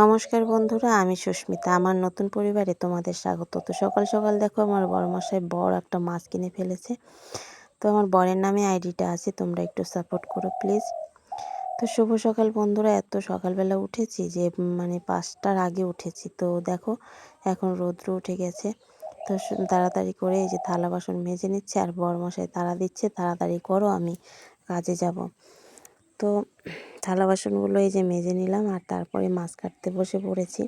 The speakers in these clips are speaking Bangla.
নমস্কার বন্ধুরা, আমি সুস্মিতা। আমার নতুন পরিবারে তোমাদের স্বাগত। তো সকাল সকাল দেখো, আমার বড়মশাই বড় একটা মাছ কিনে ফেলেছে। তো আমার বরের নামে আইডিটা আছে, তোমরা একটু সাপোর্ট করো প্লিজ। তো শুভ সকাল বন্ধুরা, এত সকালবেলা উঠেছি যে মানে পাঁচটার আগে উঠেছি। তো দেখো, এখন রৌদ্র উঠে গেছে। তো তাড়াতাড়ি করে এই যে থালা বাসন মেজে নিচ্ছে, আর বরমশাই তাড়া দিচ্ছে, তাড়াতাড়ি করো, আমি কাজে যাব। তো থালা বাসনগুলো এই যে মেজে নিলাম আর তারপরে মাছ কাটতে বসে পড়েছি।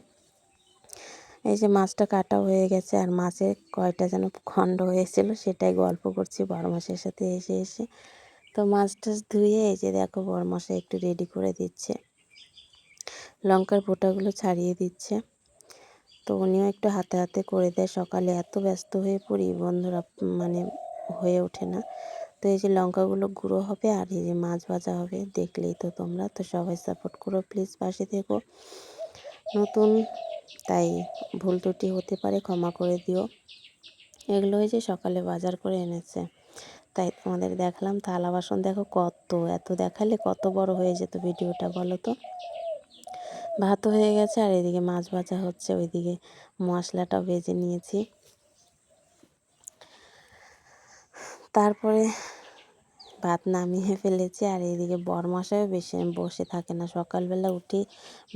এই যে মাছটা কাটা হয়ে গেছে আর মাছের কয়টা যেন খণ্ড হয়েছিল সেটাই গল্প করছি বড় মাসের সাথে এসে এসে। তো মাছ টাছ ধুয়ে এই যে দেখো বড় মশাই একটু রেডি করে দিচ্ছে। লঙ্কার ফোটাগুলো ছাড়িয়ে দিচ্ছে। তো উনিও একটু হাতে হাতে করে দেয়। সকালে এত ব্যস্ত হয়ে পড়ি বন্ধুরা মানে হয়ে ওঠে না। তো এই যে লঙ্কাগুলো গুঁড়ো হবে আর এই যে মাছ ভাজা হবে, দেখলেই তো তোমরা। তো সবাই সাপোর্ট করো প্লিজ পাশে থেকো। নতুন, তাই ভুল ত্রুটি হতে পারে, ক্ষমা করে দিও। এগুলো ওই যে সকালে বাজার করে এনেছে, তাই তোমাদের দেখলাম। থালা বাসন দেখো কত, এত দেখালে কত বড় হয়ে যেত ভিডিওটা, বলো তো? ভাত হয়ে গেছে আর এদিকে মাছ ভাজা হচ্ছে, ওইদিকে মশলাটাও ভেজে নিয়েছি। তারপরে ভাত নামিয়ে ফেলেছি আর এইদিকে বরমশাইও বেশি বসে থাকে না। সকালবেলা উঠে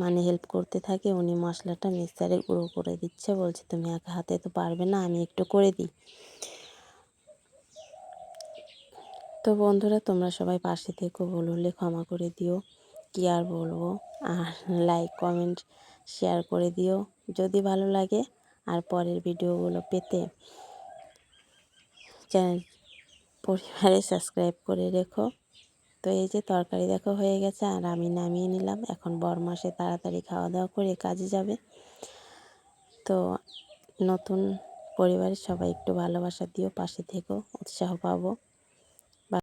মানে হেল্প করতে থাকে, উনি মশলাটা মিক্সারে গুঁড়ো করে দিচ্ছে। বলছে, তুমি একা হাতে তো পারবে না, আমি একটু করে দিই। তো বন্ধুরা, তোমরা সবাই পাশে থেকো, ভুল হলে ক্ষমা করে দিও। কী আর বলব? আর লাইক কমেন্ট শেয়ার করে দিও। যদি ভালো লাগে, আর পরের ভিডিওগুলো পেতে চ্যানেল পরিবারে সাবস্ক্রাইব করে রেখো। তো এই যে তরকারি দেখো হয়ে গেছে, আর আমি নামিয়ে নিলাম। এখন বরমাসে তাড়াতাড়ি খাওয়া দাওয়া করে কাজে যাবে। তো নতুন পরিবারের সবাই একটু ভালোবাসা দিও, পাশে থেকো, উৎসাহ পাবো।